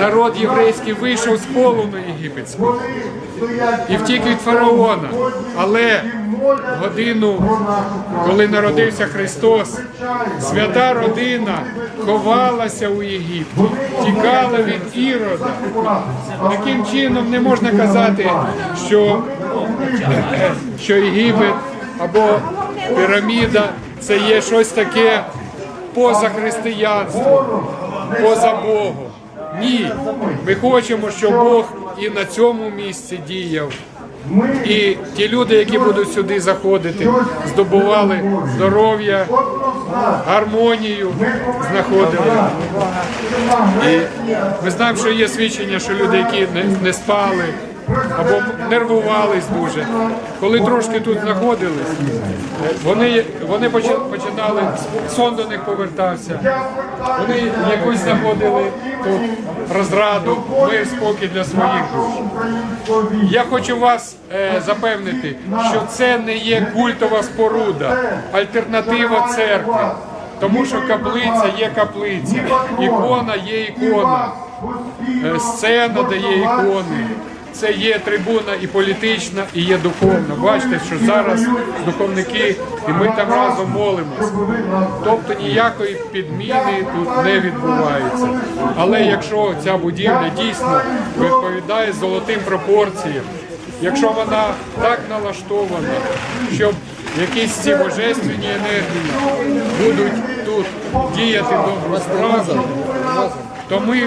Народ єврейський вийшов з полону єгипетського і втік від фараона. Але годину, коли народився Христос, свята родина ховалася у Єгипті, тікала від Ірода. Таким чином не можна казати, що, що Єгипет або піраміда це є щось таке поза християнством, поза Богом. Ні, ми хочемо, щоб Бог і на цьому місці діяв. І ті люди, які будуть сюди заходити, здобували здоров'я, гармонію, знаходили. І ми знаємо, що є свідчення, що люди, які не, не спали або нервувались дуже, коли трошки тут знаходились, вони, вони починали, сон до них повертався. Вони якусь знаходили тут розраду, мир, спокій для своїх душ. Я хочу вас е, запевнити, що це не є культова споруда, альтернатива церкви. Тому що каплиця є каплиця, ікона є ікона, е, сцена де є ікони. Це є трибуна і політична, і є духовна. Бачите, що зараз духовники, і ми там разом молимося. Тобто ніякої підміни тут не відбувається. Але якщо ця будівля дійсно відповідає золотим пропорціям, якщо вона так налаштована, щоб якісь ці божественні енергії будуть тут діяти добру справу, то ми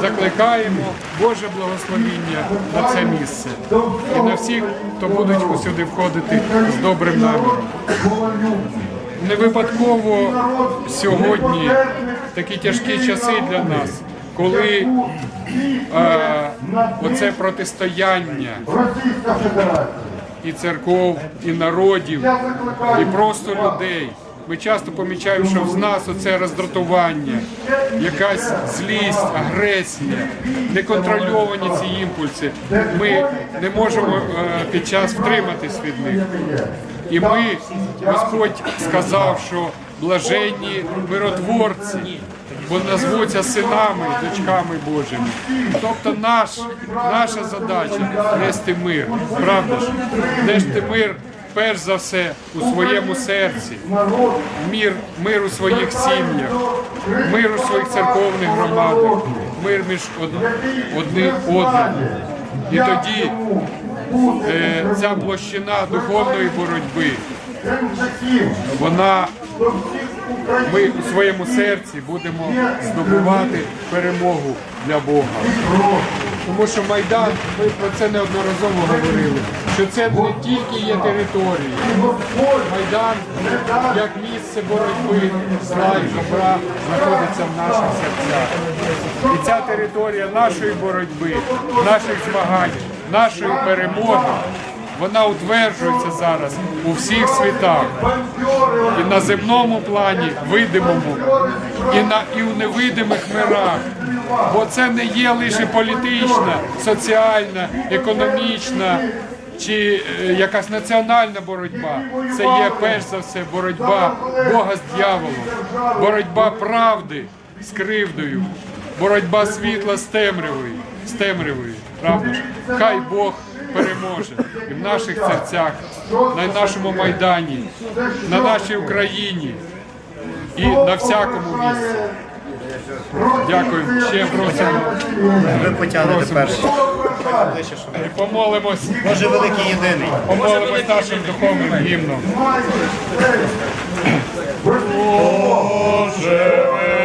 закликаємо Боже благословіння на це місце і на всіх, хто будуть сюди входити з добрим наміром. Не випадково сьогодні такі тяжкі часи для нас, коли е, оце протистояння і церков, і народів, і просто людей. Ми часто помічаємо, що в нас оце роздратування, якась злість, агресія, неконтрольовані ці імпульси. Ми не можемо е, під час втриматись від них. І ми, Господь сказав, що блаженні миротворці, бо назвуться синами, дочками Божими. Тобто наш, наша задача нести мир. Правда ж? Нести мир перш за все у своєму серці, мир, мир у своїх сім'ях, мир у своїх церковних громадах, мир між од, одним одним. І тоді е, ця площина духовної боротьби, вона ми у своєму серці будемо здобувати перемогу для Бога. Тому що Майдан, ми про це неодноразово говорили, що це не тільки є територія. Майдан як місце боротьби зла і добра знаходиться в наших серцях. І ця територія нашої боротьби, наших змагань, нашої перемоги. Вона утверджується зараз у всіх світах, і на земному плані, видимому, і на і у невидимих мирах. Бо це не є лише політична, соціальна, економічна чи е, якась національна боротьба. Це є перш за все боротьба Бога з дьяволом, боротьба правди з кривдою, боротьба світла з темрявою, з темрявою. Правда ж? Хай Бог переможе і в наших серцях, на нашому майдані, на нашій Україні і на всякому місці. Дякую. Ще просимо. Ви потягнете перші. І помолимось, Боже великий єдиний. помолимось нашим духовним гімном. Світ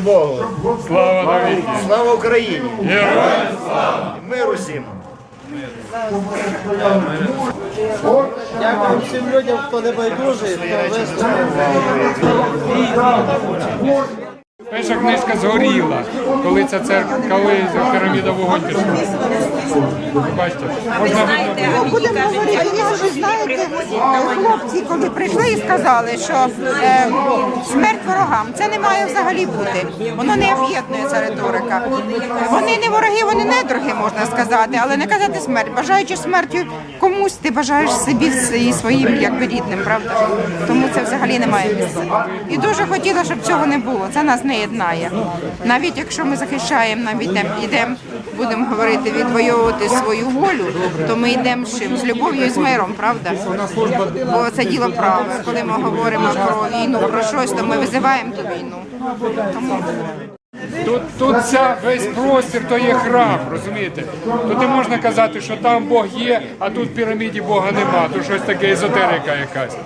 Богу. Слава навіки! Слава Україні! Героям! Миру всім! Дякую всім людям, хто не байдужий, хто виступив. Перша книжка згоріла, коли ця церква, коли піраміда вогонь пішла. Ви Бачите, можна Знаєте, а мені Будемо кажуть, говорити, як ви знаєте, приходять е, хлопці, коли прийшли і сказали, що е, смерть ворогам, це не має взагалі бути. Воно не об'єднує ця риторика. Вони не вороги, вони недороги, можна сказати, але не казати смерть. Бажаючи смертю комусь, ти бажаєш собі і своїм якби рідним, правда? Тому це взагалі не має місця. І дуже хотіла, щоб цього не було. Це нас не єднає. Навіть якщо ми захищаємо, навіть йдемо будемо говорити, відвоювати свою волю, то ми йдемо з чим? З любов'ю і з миром, правда? Бо це діло праве. Коли ми говоримо про війну, про щось, то ми визиваємо ту війну. Тому Тут, тут ця весь простір то є храм, розумієте? Тут не можна казати, що там Бог є, а тут в піраміді Бога нема. Тут щось таке езотерика якась.